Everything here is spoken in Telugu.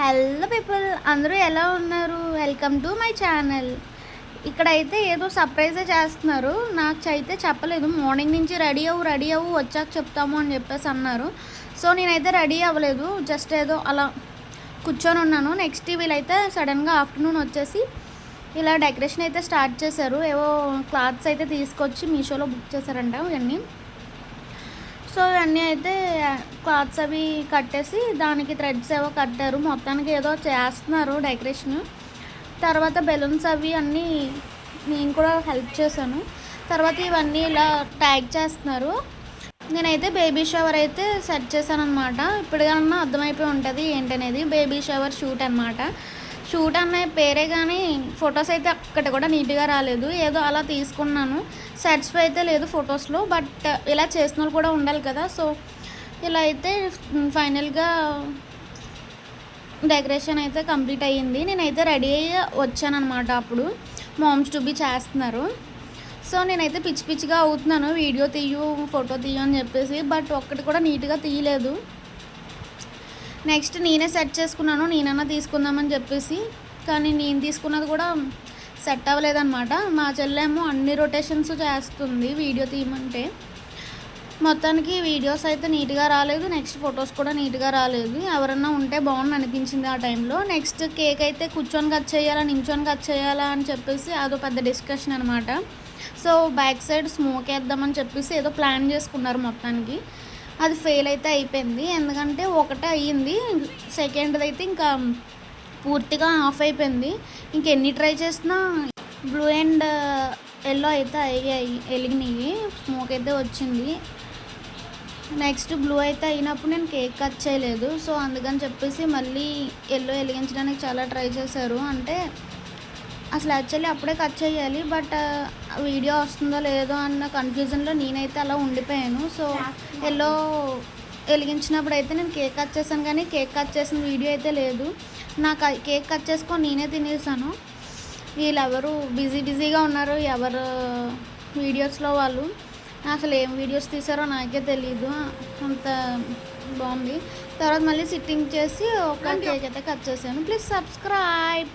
హలో పీపుల్ అందరూ ఎలా ఉన్నారు? వెల్కమ్ టు మై ఛానల్ ఇక్కడైతే ఏదో సర్ప్రైజే చేస్తున్నారు. నాకు అయితే చెప్పలేదు. మార్నింగ్ నుంచి రెడీ అవ్వు రెడీ అవ్వు వచ్చాక చెప్తాము అని చెప్పేసి అన్నారు. సో నేనైతే రెడీ అవ్వలేదు. జస్ట్ ఏదో అలా కూర్చొని ఉన్నాను. నెక్స్ట్ వీళ్ళైతే సడన్గా ఆఫ్టర్నూన్ వచ్చేసి ఇలా డెకరేషన్ అయితే స్టార్ట్ చేశారు. ఏవో క్లాత్స్ అయితే తీసుకొచ్చి మీషోలో బుక్ చేశారంట ఇవన్నీ. సో ఇవన్నీ అయితే క్లాత్స్ అవి కట్టేసి దానికి థ్రెడ్స్ ఏవో కట్టారు. మొత్తానికి ఏదో చేస్తున్నారు డెకరేషన్. తర్వాత బెలూన్స్ అవి అన్నీ నేను కూడా హెల్ప్ చేశాను. తర్వాత ఇవన్నీ ఇలా ట్యాగ్ చేస్తున్నారు. నేనైతే బేబీ షవర్ అయితే సెట్ చేశాను అనమాట ఇప్పటికన్నా అర్థమైపోయి ఉంటుంది ఏంటనేది. బేబీ షవర్ షూట్ అనమాట షూట్ అనే పేరే కానీ ఫొటోస్ అయితే అక్కడ కూడా నీట్గా రాలేదు. ఏదో అలా తీసుకున్నాను. సాటిస్ఫై అయితే లేదు ఫొటోస్లో బట్ ఇలా చేసిన వాళ్ళు కూడా ఉండాలి కదా. సో ఇలా అయితే ఫైనల్గా డెకరేషన్ అయితే కంప్లీట్ అయ్యింది. నేనైతే రెడీ అయ్యి వచ్చానమాట అప్పుడు. మామ్స్ టు బి చేస్తున్నారు. సో నేనైతే పిచ్చి పిచ్చిగా అవుతున్నాను. వీడియో తీయు ఫోటో తీయు అని చెప్పేసి బట్ ఒక్కటి కూడా నీట్గా తీయలేదు. నెక్స్ట్ నేనే సెట్ చేసుకున్నాను. నేనన్నా తీసుకుందామని చెప్పేసి కానీ నేను తీసుకున్నది కూడా సెట్ అవ్వలేదన్నమాట. మా చెల్లెమో అన్ని రొటేషన్స్ చేస్తుంది వీడియో తీయమంటే. మొత్తానికి వీడియోస్ అయితే నీట్గా రాలేదు. నెక్స్ట్ ఫొటోస్ కూడా నీట్గా రాలేదు. ఎవరన్నా ఉంటే బాగుంది అనిపించింది ఆ టైంలో. నెక్స్ట్ కేక్ అయితే కూర్చొని కట్ చేయాలా నించొని కట్ చేయాలా అని చెప్పేసి అదో పెద్ద డిస్కషన్ అనమాట సో బ్యాక్ సైడ్ స్మోక్ వేద్దామని చెప్పేసి ఏదో ప్లాన్ చేసుకున్నారు మొత్తానికి. అది ఫెయిల్ అయితే అయిపోయింది. ఎందుకంటే ఒకటే అయ్యింది. సెకండ్ది అయితే ఇంకా పూర్తిగా ఆఫ్ అయిపోయింది. ఇంకెన్ని ట్రై చేసినా బ్లూ అండ్ ఎల్లో అయితే అయ్యాయి వెలిగినాయి. స్మోక్ అయితే వచ్చింది. నెక్స్ట్ బ్లూ అయితే అయినప్పుడు నేను కేక్ కట్ చేయలేదు. సో అందుకని చెప్పేసి మళ్ళీ ఎల్లో వెలిగించడానికి చాలా ట్రై చేశారు. అంటే అసలు యాక్చువల్లీ అప్పుడే కట్ చేయాలి బట్ వీడియో వస్తుందో లేదో అన్న కన్ఫ్యూజన్లో నేనైతే అలా ఉండిపోయాను. సో ఎల్లో వెలిగించినప్పుడు అయితే నేను కేక్ కట్ చేశాను కానీ కేక్ కట్ చేసిన వీడియో అయితే లేదు. నాకు కేక్ కట్ చేసుకొని నేనే తినేసాను వీళ్ళు ఎవరు బిజీ బిజీగా ఉన్నారు ఎవరు వీడియోస్లో వాళ్ళు. అసలు ఏం వీడియోస్ తీసారో నాకే తెలియదు అంత బాగుంది. తర్వాత మళ్ళీ సిట్టింగ్ చేసి ఒక కేక్ అయితే కట్ చేశాను. Please subscribe.